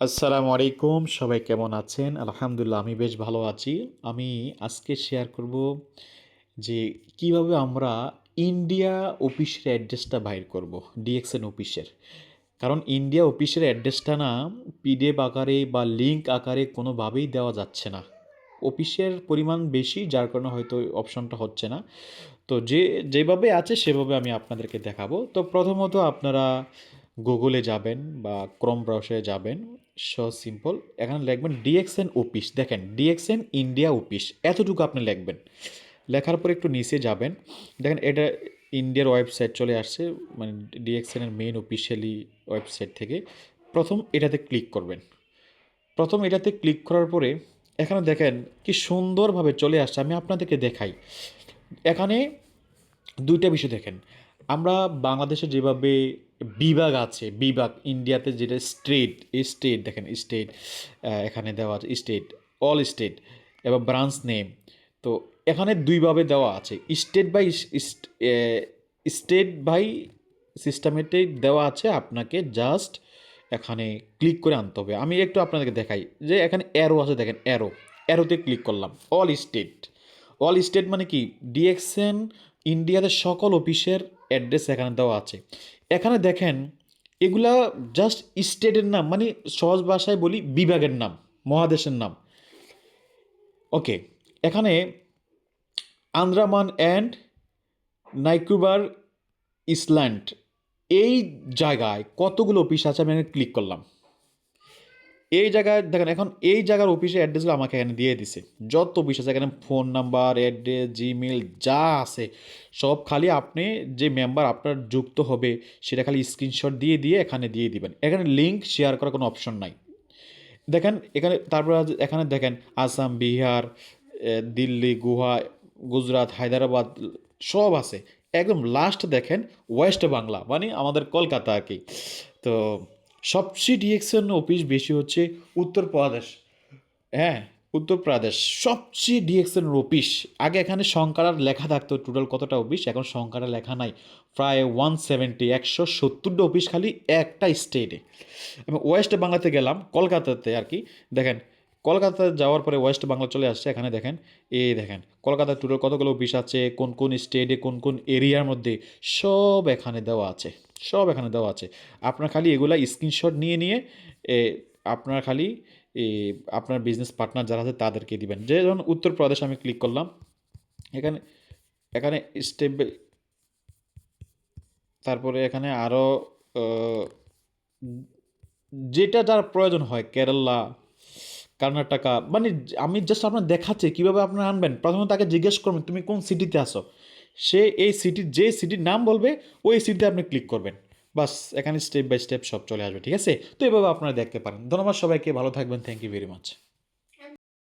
আসসালামু আলাইকুম, সবাই কেমন আছেন? আলহামদুলিল্লাহ, আমি বেশ ভালো আছি। আমি আজকে শেয়ার করব যে কীভাবে আমরা ইন্ডিয়া অফিসের অ্যাড্রেসটা বাইর করব ডিএক্সএন অফিসের। কারণ ইন্ডিয়া অফিসের অ্যাড্রেসটা না পিডিএফ আকারে বা লিঙ্ক আকারে কোনোভাবেই দেওয়া যাচ্ছে না। অফিসের পরিমাণ বেশি, যার কারণে হয়তো অপশনটা হচ্ছে না। তো যে, যেভাবে আছে সেভাবে আমি আপনাদেরকে দেখাবো। তো প্রথমত আপনারা গুগলে যাবেন বা ক্রোম ব্রাউজারে যাবেন। সো সিম্পল এখানে লিখবেন ডিএক্সএন অফিস। দেখেন, ডিএক্সএন ইন্ডিয়া অফিস। এতটুকু আপনি লিখবেন। লেখার পর একটু নিচে যাবেন। দেখেন, এটা ইন্ডিয়ার ওয়েবসাইট চলে আসছে। মানে ডিএক্সএনের মেইন অফিসিয়ালি ওয়েবসাইট থেকে। প্রথম এটাতে ক্লিক করবেন। প্রথম এটাতে ক্লিক করার পরে এখানে দেখেন কি সুন্দরভাবে চলে আসছে। আমি আপনাদেরকে দেখাই। এখানে দুইটা বিষয় দেখেন। আমরা বাংলাদেশে যেভাবে বিভাগ আছে, বিভাগ ইন্ডিয়াতে যেটা স্টেট স্টেট দেখেন, স্টেট এখানে দেওয়া আছে, স্টেট, অল স্টেট এবং ব্রাঞ্চ নেম। তো এখানে দুইভাবে দেওয়া আছে, স্টেট বাই স্টেট বাই সিস্টেমেতে দেওয়া আছে আপনাকে জাস্ট এখানে ক্লিক করে আনতে হবে। আমি একটু আপনাদেরকে দেখাই যে এখানে অ্যারো আছে দেখেন অ্যারো অ্যারোতে ক্লিক করলাম, অল স্টেট। অল স্টেট মানে কি? ডিএক্সএন ইন্ডিয়াতে সকল অফিসের অ্যাড্রেস এখানে দেওয়া আছে। এখানে দেখেন, এগুলা জাস্ট স্টেটের নাম মানে সহজ ভাষায় বলি বিভাগের নাম, মহাদেশের নাম। ওকে এখানে আন্দ্রামান অ্যান্ড নাইকুবার ইসল্যান্ড, এই জায়গায় কতগুলো অফিস আছে আমি ক্লিক করলাম। এই জায়গায়, দেখেন এখন এই জায়গার অফিসের অ্যাড্রেসগুলো আমাকে এখানে দিয়ে দিছে। যত অফিস আছে, এখানে ফোন নাম্বার অ্যাড্রেস জিমেল যা আছে, সব খালি আপনি যে মেম্বার আপনার যুক্ত হবে, সেটা খালি স্ক্রিনশট দিয়ে দিয়ে এখানে দিয়ে দিবেন। এখানে লিঙ্ক শেয়ার করার কোনো অপশন নাই। দেখেন, এখানে তারপর এখানে দেখেন, আসাম, বিহার দিল্লি, গুহা, গুজরাট, হায়দ্রাবাদ, সব আছে। একদম লাস্ট দেখেন ওয়েস্ট বাংলা মানে আমাদের কলকাতা আর কি। তো সবচেয়ে ডিএক্সএন অফিস বেশি হচ্ছে উত্তরপ্রদেশ। হ্যাঁ উত্তরপ্রদেশ সবচেয়ে ডিএক্সএন অফিস আগে এখানে সংখ্যার লেখা থাকতো টোটাল কতটা অফিস এখন সংখ্যাটা লেখা নাই। প্রায় ওয়ান সেভেন্টি একশো সত্তরটা অফিস খালি একটা স্টেটে এবং ওয়েস্ট বাংলাতে গেলাম, কলকাতাতে আর কি। দেখেন কলকাতা যাওয়ার পরে ওয়েস্ট বাংলা চলে আসছে, এখানে দেখেন, এই দেখেন, কলকাতার টোটাল কতগুলো অফিস আছে, কোন কোন স্টেটে কোন কোন এরিয়ার মধ্যে, সব এখানে দেওয়া আছে। সব এখানে দেওয়া আছে। আপনার খালি এগুলা স্ক্রিনশট নিয়ে নিয়ে আপনার খালি আপনার বিজনেস পার্টনার যারা আছে তাদেরকে দিবেন। যে যেমন উত্তরপ্রদেশ আমি ক্লিক করলাম, এখানে এখানে স্টেপ তারপরে এখানে আরও যেটা যার প্রয়োজন হয়, কেরালা, কর্ণাটকা মানে আমি জাস্ট আপনার দেখাচ্ছি, কীভাবে আপনার আনবেন? প্রথমে তাকে জিজ্ঞেস করবেন, তুমি কোন সিটিতে আসো সে এই সিটির, যে সিটির নাম বলবে, ওই সিটিতে আপনি ক্লিক করবেন। বাস, এখানে স্টেপ বাই স্টেপ সব চলে আসবে, ঠিক আছে? তো এভাবে আপনারা দেখতে পারেন। ধন্যবাদ সবাইকে, ভালো থাকবেন। Thank you very much